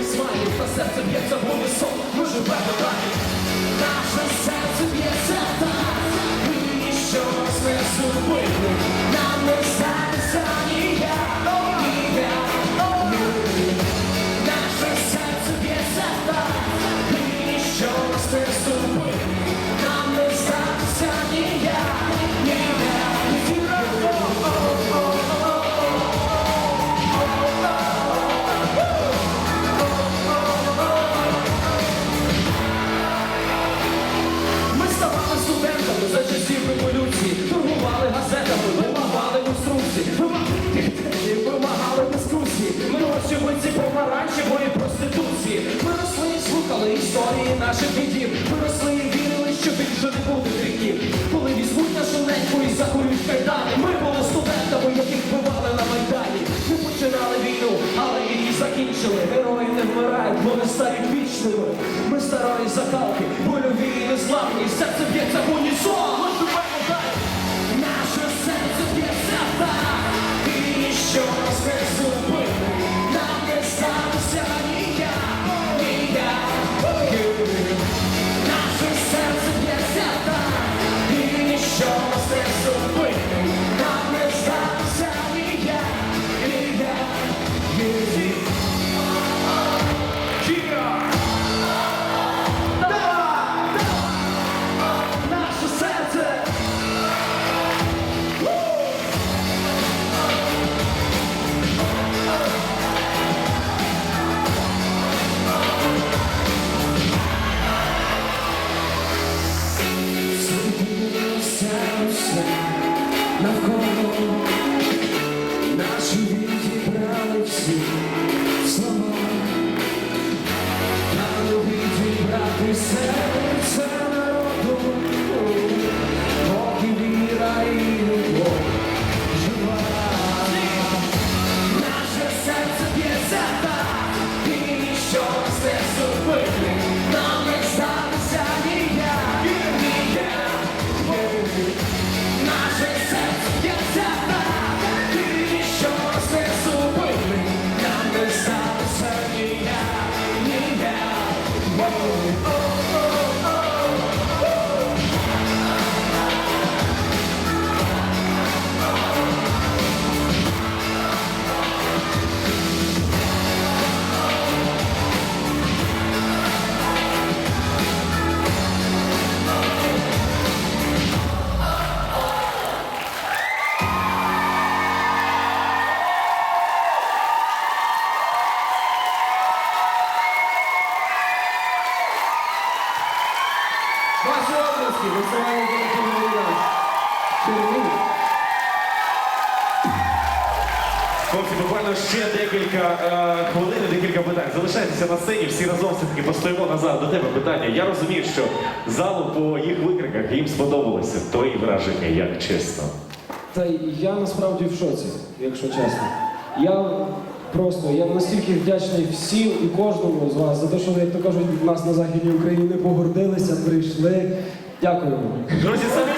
планових смайлів Та серце б'ється в унісон, ми живемо далі Наше серце б'ється так. І нічого не зупинить Нам не станеться ніяк, історії наших дідів. Ми росли і вірили, що більше не буде гріхів. Коли візьмуть нашу неньку і закурюють кайдани. Ми були студентами, яких вбивали на Майдані. Ми починали війну, але її закінчили. Герої не вмирають, вони стають вічними. Ми старої закалки, больові і незламні. Серце б'ється в унісон. Навколо Чернігів. Хлопці, буквально ще декілька е, хвилин, декілька питань. Залишайтеся на сцені, всі разом все-таки постоїмо назад. До тебе питання. Я розумію, що залу по їх викриках їм сподобалося. Твої враження, як чесно. Та я насправді в шоці, якщо чесно. Я просто я настільки вдячний всім і кожному з вас за те, що, як то кажуть, нас на Західній Україні погордилися, прийшли. Дякую. Друзі, самі